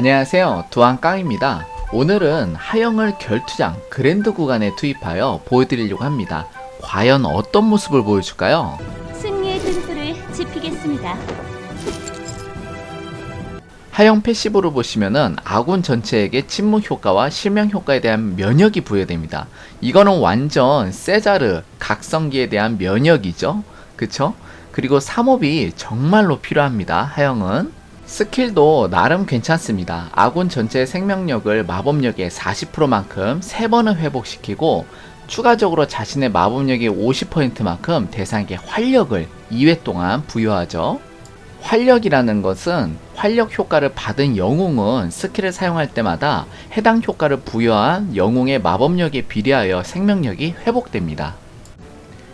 안녕하세요 두한깡입니다 오늘은 하영을 결투장 그랜드 구간에 투입하여 보여드리려고 합니다 과연 어떤 모습을 보여줄까요? 승리의 등불을 지피겠습니다. 하영 패시브로 보시면은 아군 전체에게 침묵 효과와 실명 효과에 대한 면역이 부여됩니다 이거는 완전 세자르 각성기에 대한 면역이죠 그쵸? 그리고 3업이 정말로 필요합니다 하영은 스킬도 나름 괜찮습니다. 아군 전체 생명력을 마법력의 40%만큼 3번을 회복시키고 추가적으로 자신의 마법력의 50%만큼 대상에게 활력을 2회 동안 부여하죠. 활력이라는 것은 활력 효과를 받은 영웅은 스킬을 사용할 때마다 해당 효과를 부여한 영웅의 마법력에 비례하여 생명력이 회복됩니다.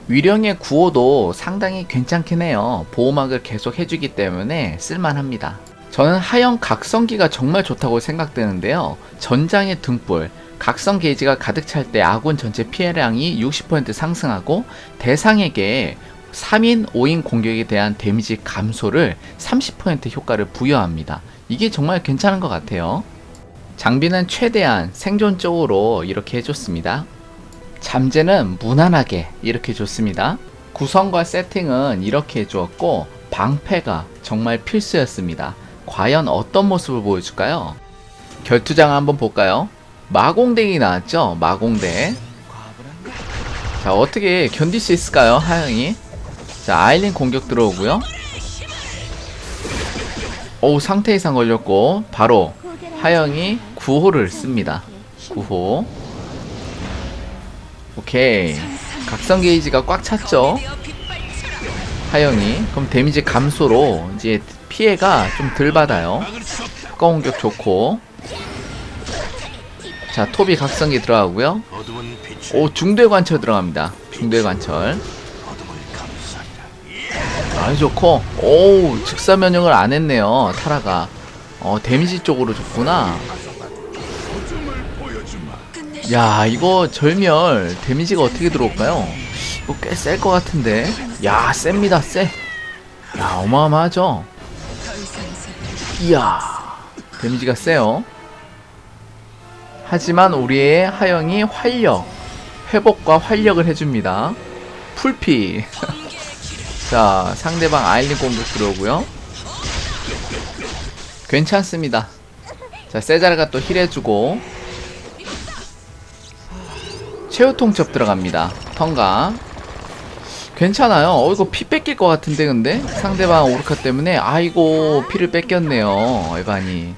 위령의 구호도 상당히 괜찮긴 해요. 보호막을 계속 해주기 때문에 쓸만합니다. 저는 하영 각성기가 정말 좋다고 생각되는데요. 전장의 등불, 각성 게이지가 가득 찰 때 아군 전체 피해량이 60% 상승하고 대상에게 3인, 5인 공격에 대한 데미지 감소를 30% 효과를 부여합니다. 이게 정말 괜찮은 것 같아요. 장비는 최대한 생존적으로 이렇게 해줬습니다. 잠재는 무난하게 이렇게 줬습니다. 구성과 세팅은 이렇게 해주었고 방패가 정말 필수였습니다. 과연 어떤 모습을 보여줄까요? 결투장 한번 볼까요? 마공대기 나왔죠? 마공대. 자, 어떻게 견딜 수 있을까요? 하영이. 자, 아일린 공격 들어오고요. 오, 상태 이상 걸렸고, 바로 하영이 구호를 씁니다. 구호. 오케이. 각성 게이지가 꽉 찼죠? 하영이. 그럼 데미지 감소로 이제 피해가 좀 덜 받아요. 공격 좋고. 자, 톱이 각성기 들어가고요. 오, 중대 관철 들어갑니다. 중대 관철. 아주 좋고. 오, 즉사 면역을 안 했네요. 타라가. 어, 데미지 쪽으로 줬구나. 야, 이거 절멸 데미지가 어떻게 들어올까요? 이거 꽤셀 것 같은데. 야, 셉니다, 쎄. 야, 어마어마하죠? 이야, 데미지가 세요. 하지만 우리의 하영이 활력, 회복과 활력을 해줍니다. 풀피. 자, 상대방 아일린 공격 들어오고요. 괜찮습니다. 자, 세자르가 또 힐해주고. 최후 통첩 들어갑니다. 턴가. 괜찮아요. 어, 이거 피 뺏길 것 같은데, 근데? 상대방 오르카 때문에. 아이고, 피를 뺏겼네요. 에반이.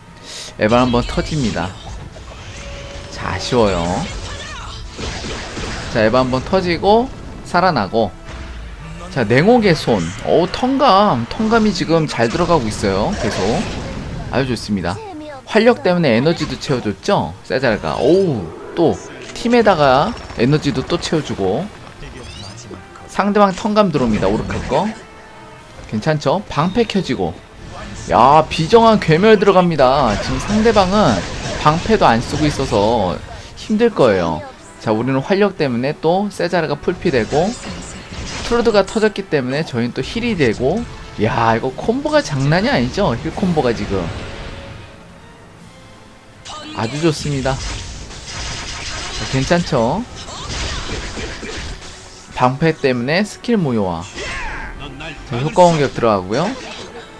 에반 한번 터집니다. 자, 아쉬워요. 자, 에반 한번 터지고, 살아나고. 자, 냉옥의 손. 오, 턴감. 턴감이 지금 잘 들어가고 있어요. 계속. 아주 좋습니다. 활력 때문에 에너지도 채워줬죠? 세잘가. 오우, 또, 팀에다가 에너지도 또 채워주고. 상대방 턴감 들어옵니다. 오르카 거. 괜찮죠? 방패 켜지고. 야, 비정한 괴멸 들어갑니다. 지금 상대방은 방패도 안 쓰고 있어서 힘들 거예요. 자, 우리는 활력 때문에 또 세자르가 풀피 되고 트루드가 터졌기 때문에 저희는 또 힐이 되고 야, 이거 콤보가 장난이 아니죠? 힐 콤보가 지금. 아주 좋습니다. 자, 괜찮죠? 방패 때문에 스킬 무효화. 자, 효과 공격 들어가고요.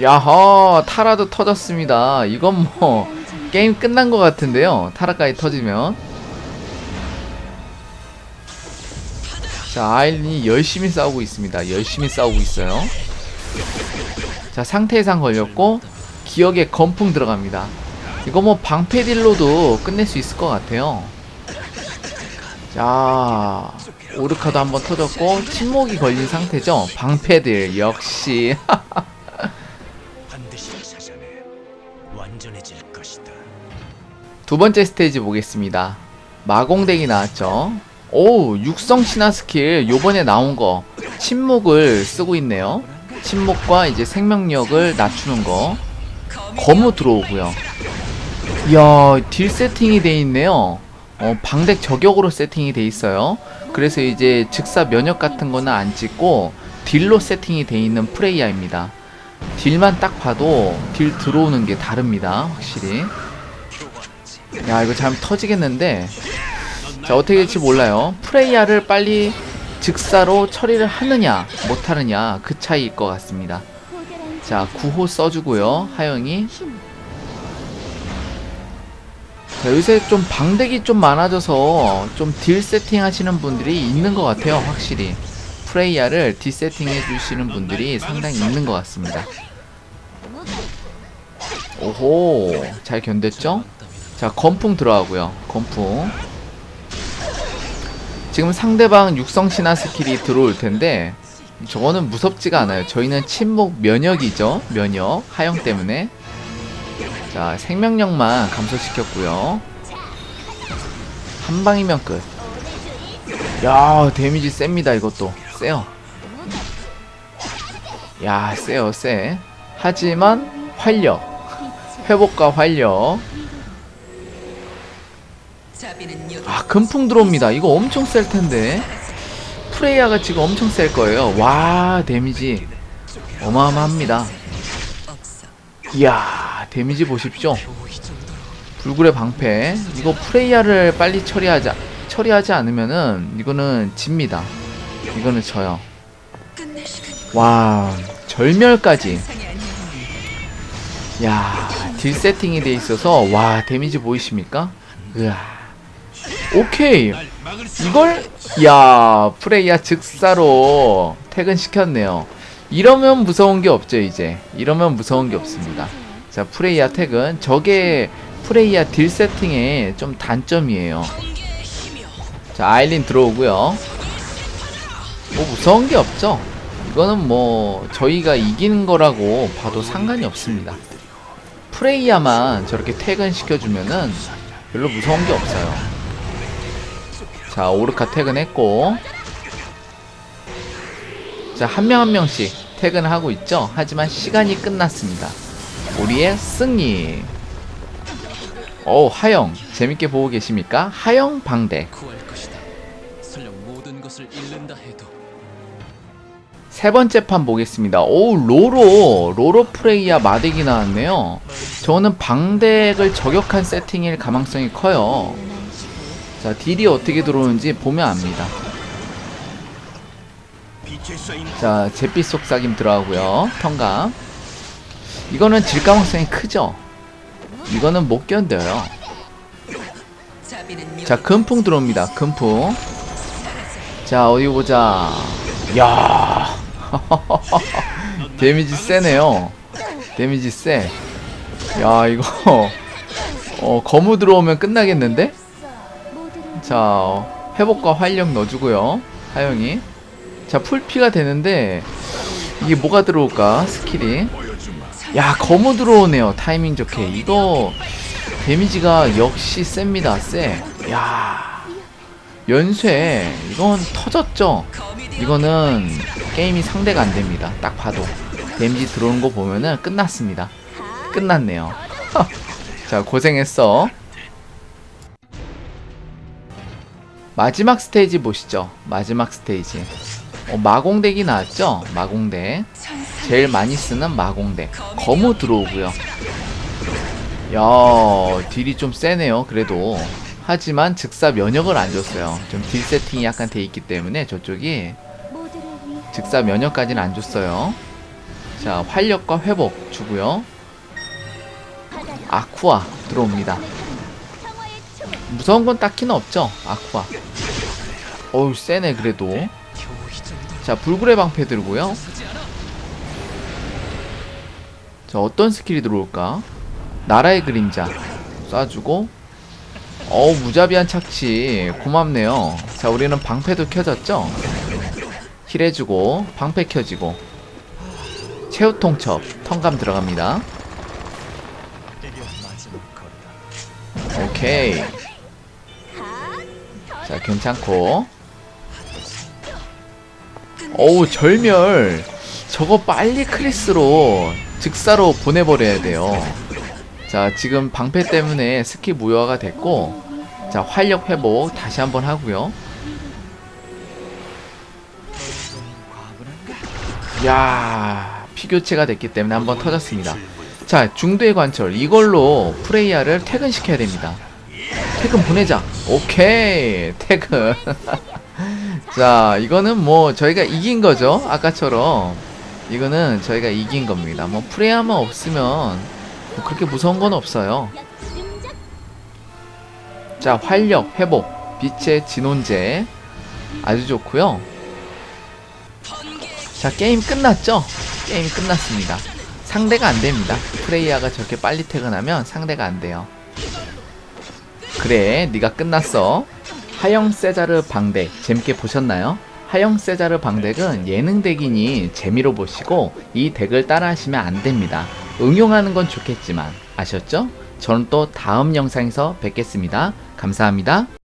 야하, 타라도 터졌습니다. 이건 뭐 게임 끝난 것 같은데요. 타라까지 터지면. 자, 아일린이 열심히 싸우고 있습니다. 열심히 싸우고 있어요. 자, 상태 이상 걸렸고 기억에 건풍 들어갑니다. 이거 뭐 방패 딜로도 끝낼 수 있을 것 같아요. 자, 오르카도 한번 터졌고 침묵이 걸린 상태죠. 방패들 역시. 두 번째 스테이지 보겠습니다. 마공덱이 나왔죠. 오, 육성 신화 스킬 요번에 나온 거 침묵을 쓰고 있네요. 침묵과 이제 생명력을 낮추는 거. 거무 들어오고요. 이야, 딜 세팅이 돼 있네요. 어, 방덱 저격으로 세팅이 돼 있어요. 그래서 이제 즉사 면역 같은 거는 안 찍고 딜로 세팅이 돼 있는 프레이야입니다. 딜만 딱 봐도 딜 들어오는 게 다릅니다. 확실히. 야 이거 잘못 터지겠는데 자 어떻게 될지 몰라요 프레이야를 빨리 즉사로 처리를 하느냐 못하느냐 그 차이일 것 같습니다 자 9호 써주고요 하영이 힘. 자, 요새 좀 방대기 좀 많아져서 좀 딜 세팅 하시는 분들이 있는 것 같아요 확실히. 프레이야를 딜 세팅 해주시는 분들이 상당히 있는 것 같습니다. 오호 잘 견뎠죠? 자 건풍 들어가고요 건풍. 지금 상대방 육성 신화 스킬이 들어올 텐데 저거는 무섭지가 않아요. 저희는 침묵 면역이죠 면역 하영 때문에 자 생명력만 감소시켰고요. 한 방이면 끝야 데미지 셉니다 이것도. 세요. 야 세요 세. 하지만 활력. 회복과 활력. 아 금풍 들어옵니다. 이거 엄청 셀 텐데. 프레이야가 지금 엄청 셀 거예요. 와 데미지 어마어마합니다. 이야 데미지 보십시오 불굴의 방패 이거 프레이야를 빨리 처리하지 처리하지 않으면은 이거는 집니다 이거는 져요 와 절멸까지 야, 딜 세팅이 돼 있어서 와 데미지 보이십니까? 으아. 오케이. 이걸 야 프레이야 즉사로 퇴근시켰네요. 이러면 무서운 게 없죠 이제. 이러면 무서운 게 없습니다. 자 프레이야 퇴근. 저게 프레이야 딜 세팅의 좀 단점이에요. 자 아일린 들어오고요. 뭐 무서운 게 없죠. 이거는 뭐 저희가 이기는 거라고 봐도 상관이 없습니다. 프레이야만 저렇게 퇴근시켜주면은 별로 무서운 게 없어요. 자, 오르카 퇴근했고. 자, 한 명 한 명씩 퇴근을 하고 있죠? 하지만 시간이 끝났습니다. 우리의 승리. 오, 하영. 재밌게 보고 계십니까? 하영 방대. 세 번째 판 보겠습니다. 오, 로로. 로로 프레이야 마덱이 나왔네요. 저는 방덱을 저격한 세팅일 가망성이 커요. 자, 딜이 어떻게 들어오는지 보면 압니다. 자, 잿빛 속삭임 들어가고요. 턴감. 이거는 질 가망성이 크죠? 이거는 못 견뎌요. 자, 금풍 들어옵니다. 금풍. 자, 어디 보자. 야 데미지 세네요. 데미지 세. 야, 이거. 어, 거무 들어오면 끝나겠는데? 자, 회복과 활력 넣어주고요. 하영이. 자, 풀피가 되는데, 이게 뭐가 들어올까? 스킬이. 야, 거무 들어오네요. 타이밍 좋게. 이거, 데미지가 역시 셉니다. 세. 야 연쇄. 이건 터졌죠? 이거는 게임이 상대가 안 됩니다. 딱 봐도. 데미지 들어오는 거 보면은 끝났습니다. 끝났네요. 자, 고생했어. 마지막 스테이지 보시죠. 마지막 스테이지. 어, 마공덱이 나왔죠? 마공덱. 제일 많이 쓰는 마공덱. 거무 들어오고요. 야, 딜이 좀 세네요. 그래도. 하지만 즉사 면역을 안 줬어요. 좀 딜 세팅이 약간 돼 있기 때문에 저쪽이 즉사 면역까지는 안 줬어요. 자, 활력과 회복 주고요. 아쿠아 들어옵니다. 무서운 건 딱히는 없죠. 아쿠아. 어우 세네 그래도. 자 불굴의 방패 들고요. 자 어떤 스킬이 들어올까? 나라의 그림자 쏴주고. 어우 무자비한 착취 고맙네요. 자 우리는 방패도 켜졌죠? 힐해주고 방패 켜지고 최후 통첩 턴감 들어갑니다. 오케이. 자, 괜찮고. 어우, 절멸. 저거 빨리 크리스로 즉사로 보내버려야 돼요. 자, 지금 방패 때문에 스킬 무효화가 됐고, 자, 활력 회복 다시 한번 하고요. 야 피교체가 됐기 때문에 한번 터졌습니다. 자, 중도의 관철. 이걸로 프레이야를 퇴근시켜야 됩니다. 퇴근 보내자. 오케이. 퇴근. 자, 이거는 뭐 저희가 이긴 거죠. 아까처럼. 이거는 저희가 이긴 겁니다. 뭐 프레야만 없으면 뭐 그렇게 무서운 건 없어요. 자, 활력, 회복, 빛의 진혼제. 아주 좋고요. 자, 게임 끝났죠? 게임 끝났습니다. 상대가 안 됩니다. 프레이야가 저렇게 빨리 퇴근하면 상대가 안 돼요. 그래, 네가 끝났어. 하영 세자르 방덱 재밌게 보셨나요? 하영 세자르 방덱은 예능 덱이니 재미로 보시고 이 덱을 따라 하시면 안 됩니다. 응용하는 건 좋겠지만 아셨죠? 저는 또 다음 영상에서 뵙겠습니다. 감사합니다.